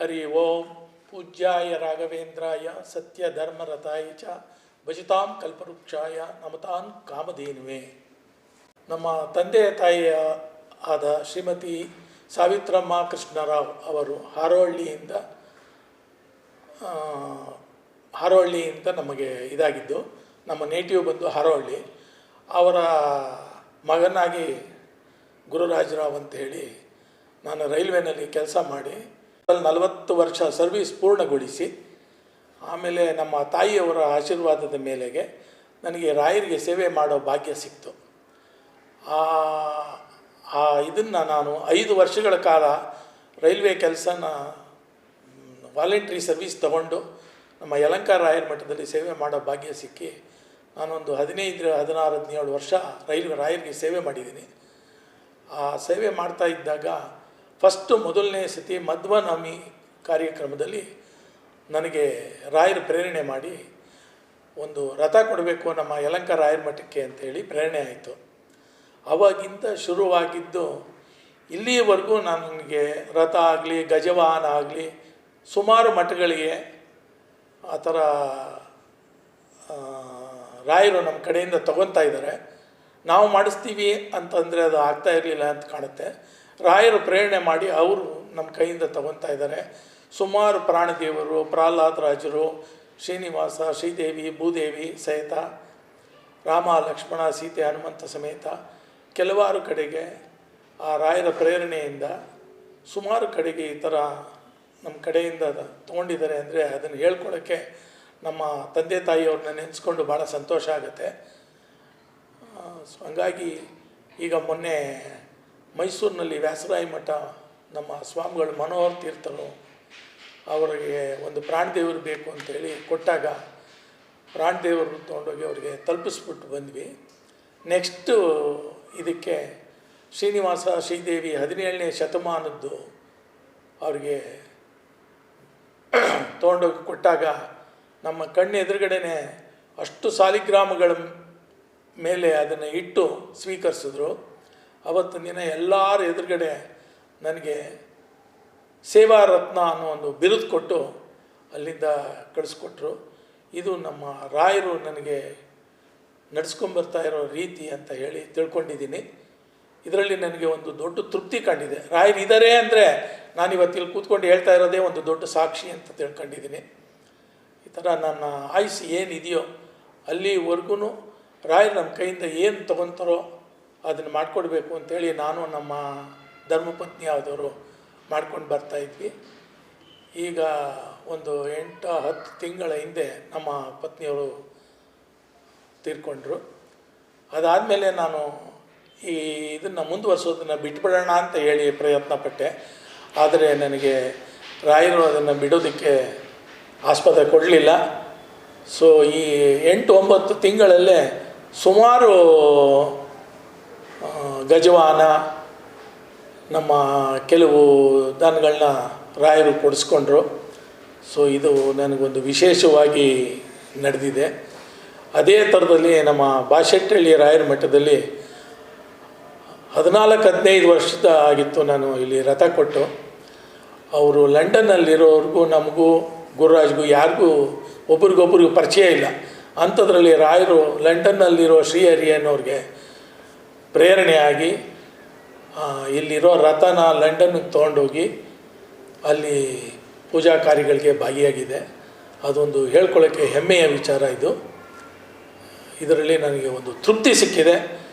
ಹರಿ ಓಂ ಪೂಜ್ಯಾಯ ರಾಘವೇಂದ್ರಾಯ ಸತ್ಯ ಧರ್ಮರತಾಯ ಚ ಭಜಿತಾಂ ಕಲ್ಪವೃಕ್ಷಾಯ ನಮತಾನ್ ಕಾಮಧೇನುವೆ ನಮ್ಮ ತಂದೆ ತಾಯಿಯ ಆದ ಶ್ರೀಮತಿ ಸಾವಿತ್ರಮ್ಮ ಕೃಷ್ಣರಾವ್ ಅವರು ಹಾರೋಹಳ್ಳಿಯಿಂದ ಹಾರೋಹಳ್ಳಿಯಿಂದ ನಮಗೆ ಇದಾಗಿದ್ದು, ನಮ್ಮ ನೇಟಿವ್ ಬಂದು ಹಾರೋಹಳ್ಳಿ. ಅವರ ಮಗನಾಗಿ ಗುರುರಾಜರಾವ್ ಅಂತ ಹೇಳಿ ನಾನು ರೈಲ್ವೆನಲ್ಲಿ ಕೆಲಸ ಮಾಡಿ ನಲವತ್ತು ವರ್ಷ ಸರ್ವೀಸ್ ಪೂರ್ಣಗೊಳಿಸಿ, ಆಮೇಲೆ ನಮ್ಮ ತಾಯಿಯವರ ಆಶೀರ್ವಾದದ ಮೇಲೆಗೆ ನನಗೆ ರಾಯರಿಗೆ ಸೇವೆ ಮಾಡೋ ಭಾಗ್ಯ ಸಿಕ್ತು. ಆ ಇದನ್ನು ನಾನು ಐದು ವರ್ಷಗಳ ಕಾಲ ರೈಲ್ವೆ ಕೆಲಸನ ವಾಲಂಟ್ರಿ ಸರ್ವಿಸ್ ತಗೊಂಡು ನಮ್ಮ ಯಲಂಕ ರಾಯರ ಮಠದಲ್ಲಿ ಸೇವೆ ಮಾಡೋ ಭಾಗ್ಯ ಸಿಕ್ಕಿ ನಾನೊಂದು ಹದಿನೈದು, ಹದಿನಾರು, ಹದಿನೇಳು ವರ್ಷ ರೈಲ್ವೆ, ರಾಯರಿಗೆ ಸೇವೆ ಮಾಡಿದ್ದೀನಿ. ಆ ಸೇವೆ ಮಾಡ್ತಾ ಇದ್ದಾಗ ಫಸ್ಟು ಮೊದಲನೇ ಸತಿ ಮಧ್ವನವಮಿ ಕಾರ್ಯಕ್ರಮದಲ್ಲಿ ನನಗೆ ರಾಯರು ಪ್ರೇರಣೆ ಮಾಡಿ ಒಂದು ರಥ ಕೊಡಬೇಕು ನಮ್ಮ ಯಲಂಕ ರಾಯರ ಮಠಕ್ಕೆ ಅಂತೇಳಿ ಪ್ರೇರಣೆ ಆಯಿತು. ಅವಾಗಿಂದ ಶುರುವಾಗಿದ್ದು ಇಲ್ಲಿಯವರೆಗೂ ನನಗೆ ರಥ ಆಗಲಿ, ಗಜವಾಹನ ಆಗಲಿ, ಸುಮಾರು ಮಠಗಳಿಗೆ ಆ ಥರ ರಾಯರು ನಮ್ಮ ಕಡೆಯಿಂದ ತಗೊತಾ ಇದ್ದಾರೆ. ನಾವು ಮಾಡಿಸ್ತೀವಿ ಅಂತಂದರೆ ಅದು ಆಗ್ತಾ ಇರಲಿಲ್ಲ ಅಂತ ಕಾಣುತ್ತೆ. ರಾಯರು ಪ್ರೇರಣೆ ಮಾಡಿ ಅವರು ನಮ್ಮ ಕೈಯಿಂದ ತಗೊತಾ ಇದ್ದಾರೆ. ಸುಮಾರು ಪ್ರಾಣದೇವರು ರಾಜರು, ಶ್ರೀನಿವಾಸ, ಶ್ರೀದೇವಿ, ಭೂದೇವಿ ಸಹಿತ, ರಾಮ, ಲಕ್ಷ್ಮಣ, ಸೀತೆ, ಹನುಮಂತ ಸಮೇತ ಕೆಲವಾರು ಕಡೆಗೆ ಆ ರಾಯರ ಪ್ರೇರಣೆಯಿಂದ ಸುಮಾರು ಕಡೆಗೆ ಈ ಥರ ನಮ್ಮ ಕಡೆಯಿಂದ ತೊಗೊಂಡಿದ್ದಾರೆ ಅಂದರೆ ಅದನ್ನು ಹೇಳ್ಕೊಳ್ಳೋಕ್ಕೆ ನಮ್ಮ ತಂದೆ ತಾಯಿಯವ್ರನ್ನ ನೆನೆಸ್ಕೊಂಡು ಭಾಳ ಸಂತೋಷ ಆಗುತ್ತೆ. ಸೊ ಹಂಗಾಗಿ ಈಗ ಮೊನ್ನೆ ಮೈಸೂರಿನಲ್ಲಿ ವ್ಯಾಸರಾಯ ಮಠ ನಮ್ಮ ಸ್ವಾಮಿಗಳು ಮನೋಹರ್ ತೀರ್ಥರು ಅವರಿಗೆ ಒಂದು ಪ್ರಾಣದೇವರು ಬೇಕು ಅಂತೇಳಿ ಕೊಟ್ಟಾಗ ಪ್ರಾಣದೇವರು ತೊಗೊಂಡೋಗಿ ಅವರಿಗೆ ತಲುಪಿಸ್ಬಿಟ್ಟು ಬಂದ್ವಿ. ನೆಕ್ಸ್ಟು ಇದಕ್ಕೆ ಶ್ರೀನಿವಾಸ ಶ್ರೀದೇವಿ ಹದಿನೇಳನೇ ಶತಮಾನದ್ದು ಅವರಿಗೆ ತೊಗೊಂಡೋಗಿ ಕೊಟ್ಟಾಗ ನಮ್ಮ ಕಣ್ಣು ಎದುರುಗಡೆನೆ ಅಷ್ಟು ಸಾಲಿಗ್ರಾಮಗಳ ಮೇಲೆ ಅದನ್ನು ಇಟ್ಟು ಸ್ವೀಕರಿಸಿದ್ರು. ಅವತ್ತಿನ ದಿನ ಎಲ್ಲರ ಎದುರುಗಡೆ ನನಗೆ ಸೇವಾರತ್ನ ಅನ್ನೋ ಒಂದು ಬಿರುದು ಕೊಟ್ಟು ಅಲ್ಲಿಂದ ಕಳಿಸ್ಕೊಟ್ರು. ಇದು ನಮ್ಮ ರಾಯರು ನನಗೆ ನಡೆಸ್ಕೊಂಬರ್ತಾ ಇರೋ ರೀತಿ ಅಂತ ಹೇಳಿ ತಿಳ್ಕೊಂಡಿದ್ದೀನಿ. ಇದರಲ್ಲಿ ನನಗೆ ಒಂದು ದೊಡ್ಡ ತೃಪ್ತಿ ಕಂಡಿದೆ. ರಾಯರು ಇದ್ದಾರೆ ಅಂದರೆ ನಾನು ಇವತ್ತಿಲ್ಲಿ ಕೂತ್ಕೊಂಡು ಹೇಳ್ತಾ ಇರೋದೇ ಒಂದು ದೊಡ್ಡ ಸಾಕ್ಷಿ ಅಂತ ತಿಳ್ಕೊಂಡಿದ್ದೀನಿ. ಈ ಥರ ನನ್ನ ಆಯುಸ್ ಏನಿದೆಯೋ ಅಲ್ಲಿವರೆಗೂ ರಾಯರು ನಮ್ಮ ಕೈಯಿಂದ ಏನು ತೊಗೊತಾರೋ ಅದನ್ನು ಮಾಡಿಕೊಡ್ಬೇಕು ಅಂತೇಳಿ ನಾನು ನಮ್ಮ ಧರ್ಮಪತ್ನಿ ಆದವರು ಮಾಡ್ಕೊಂಡು ಬರ್ತಾಯಿದ್ವಿ ಈಗ ಒಂದು ಎಂಟು, ಹತ್ತು ತಿಂಗಳ ಹಿಂದೆ ನಮ್ಮ ಪತ್ನಿಯವರು ತೀರ್ಕೊಂಡ್ರು. ಅದಾದಮೇಲೆ ನಾನು ಈ ಇದನ್ನು ಮುಂದುವರ್ಸೋದನ್ನು ಬಿಟ್ಬಿಡೋಣ ಅಂತ ಹೇಳಿ ಪ್ರಯತ್ನ ಪಟ್ಟೆ ಆದರೆ ನನಗೆ ರಾಯರು ಅದನ್ನು ಬಿಡೋದಕ್ಕೆ ಆಸ್ಪದ ಕೊಡಲಿಲ್ಲ. ಸೊ ಈ ಎಂಟು, ಒಂಬತ್ತು ತಿಂಗಳಲ್ಲೇ ಸುಮಾರು ಆ, ಗಜವಾಹನ ನಮ್ಮ ಕೆಲವು ದಾನಗಳನ್ನ ರಾಯರು ಕೊಡಿಸ್ಕೊಂಡ್ರು. ಸೊ ಇದು ನನಗೊಂದು ವಿಶೇಷವಾಗಿ ನಡೆದಿದೆ. ಅದೇ ಥರದಲ್ಲಿ ನಮ್ಮ ಬಾಶೆಟ್ಟಹಳ್ಳಿ ರಾಯರ ಮಠದಲ್ಲಿ ಹದಿನಾಲ್ಕು ಹದಿನೈದು ವರ್ಷದ ಆಗಿತ್ತು ನಾನು ಇಲ್ಲಿ ರಥ ಕೊಟ್ಟು. ಅವರು ಲಂಡನ್ನಲ್ಲಿರೋರ್ಗೂ ನಮಗೂ ಗುರುರಾಜ್ಗೂ ಯಾರಿಗೂ ಒಬ್ರಿಗೊಬ್ರಿಗೂ ಪರಿಚಯ ಇಲ್ಲ. ಅಂಥದ್ರಲ್ಲಿ ರಾಯರು ಲಂಡನ್ನಲ್ಲಿರೋ ಶ್ರೀಹರಿ ಅನ್ನೋರಿಗೆ ಪ್ರೇರಣೆಯಾಗಿ ಇಲ್ಲಿರೋ ರಥನ ಲಂಡನ್ಗೆ ತೊಗೊಂಡೋಗಿ ಅಲ್ಲಿ ಪೂಜಾ ಕಾರ್ಯಗಳಿಗೆ ಭಾಗಿಯಾಗಿದೆ. ಅದೊಂದು ಹೇಳ್ಕೊಳ್ಳೋಕ್ಕೆ ಹೆಮ್ಮೆಯ ವಿಚಾರ ಇದು. ಇದರಲ್ಲಿ ನನಗೆ ಒಂದು ತೃಪ್ತಿ ಸಿಕ್ಕಿದೆ.